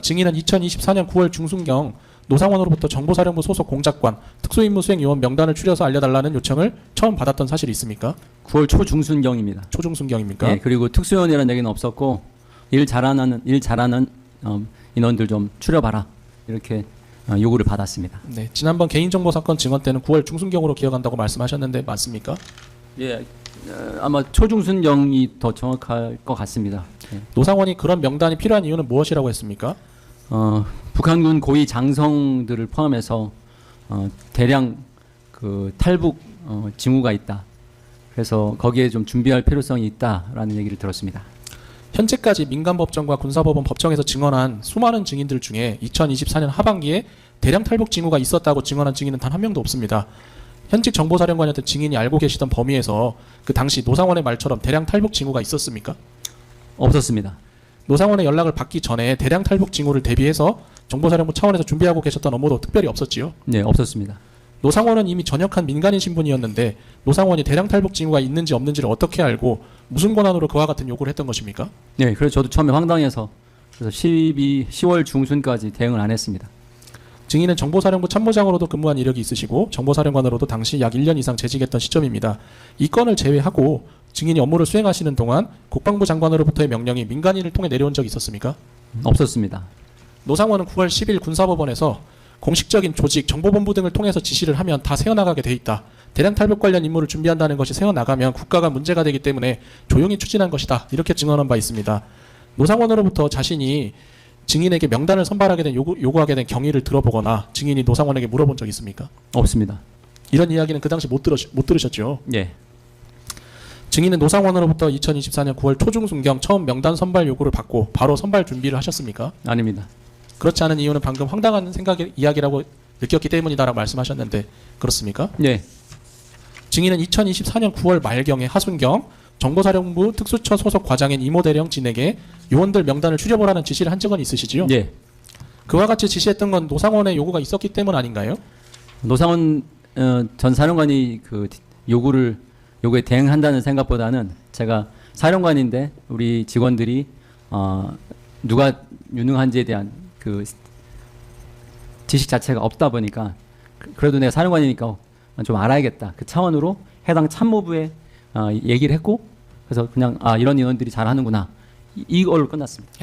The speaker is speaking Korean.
증인은 2024년 9월 중순경 노상원으로부터 정보사령부 소속 공작관 특수임무 수행 요원 명단을 추려서 알려달라는 요청을 처음 받았던 사실이 있습니까? 9월 초중순경입니다. 초중순경입니까? 네, 그리고 특수요원이라는 얘기는 없었고 일 잘하는 일 잘하는 어, 인원들 좀 추려봐라 이렇게 어, 요구를 받았습니다. 네, 지난번 개인정보 사건 증언 때는 9월 중순경으로 기억한다고 말씀하셨는데 맞습니까? 예, 어, 아마 초중순경이 더 정확할 것 같습니다. 예. 노상원이 그런 명단이 필요한 이유는 무엇이라고 했습니까? 어, 북한군 고위 장성들을 포함해서 어, 대량 그 탈북 어, 징후가 있다. 그래서 거기에 좀 준비할 필요성이 있다라는 얘기를 들었습니다. 현재까지 민간법정과 군사법원 법정에서 증언한 수많은 증인들 중에 2024년 하반기에 대량 탈북 징후가 있었다고 증언한 증인은 단 한 명도 없습니다. 현직 정보사령관이었던 증인이 알고 계시던 범위에서 그 당시 노상원의 말처럼 대량 탈북 징후가 있었습니까? 없었습니다. 노상원의 연락을 받기 전에 대량 탈북 징후를 대비해서 정보사령부 차원에서 준비하고 계셨던 업무도 특별히 없었지요. 네, 없었습니다. 노상원은 이미 전역한 민간인 신분이었는데 노상원이 대량 탈북 징후가 있는지 없는지를 어떻게 알고 무슨 권한으로 그와 같은 요구를 했던 것입니까? 네, 그래서 저도 처음에 황당해서 그래서 12, 10월 중순까지 대응을 안 했습니다. 증인은 정보사령부 참모장으로도 근무한 이력이 있으시고 정보사령관으로도 당시 약 1년 이상 재직했던 시점입니다. 이 건을 제외하고 증인이 업무를 수행하시는 동안 국방부 장관으로부터의 명령이 민간인을 통해 내려온 적이 있었습니까? 없었습니다. 노상원은 9월 10일 군사법원에서 공식적인 조직, 정보본부 등을 통해서 지시를 하면 다 세어나가게 돼 있다. 대량 탈북 관련 임무를 준비한다는 것이 세어나가면 국가가 문제가 되기 때문에 조용히 추진한 것이다. 이렇게 증언한 바 있습니다. 노상원으로부터 자신이 증인에게 명단을 선발하게 된 요구, 요구하게 된 경위를 들어보거나 증인이 노상원에게 물어본 적 있습니까? 없습니다. 이런 이야기는 그 당시 못, 들으, 못 들으셨죠. 예. 증인은 노상원으로부터 2024년 9월 초중순경 처음 명단 선발 요구를 받고 바로 선발 준비를 하셨습니까? 아닙니다. 그렇지 않은 이유는 방금 황당한 생각의 이야기라고 느꼈기 때문이다라고 말씀하셨는데 그렇습니까? 예. 증인은 2024년 9월 말경에 하순경 정보사령부 특수처 소속 과장인 이모 대령 진에게 요원들 명단을 추려보라는 지시를 한 적은 있으시지요? 예. 그와 같이 지시했던 건 노상원의 요구가 있었기 때문 아닌가요? 노상원 어, 전 사령관이 그 요구를 요구에 대응한다는 생각보다는 제가 사령관인데 우리 직원들이 어, 누가 유능한지에 대한 그 지식 자체가 없다 보니까 그- 그래도 내가 사령관이니까 좀 알아야겠다 그 차원으로 해당 참모부에 어, 얘기를 했고 그래서 그냥 아 이런 인원들이 잘하는구나 이- 이걸로 끝났습니다.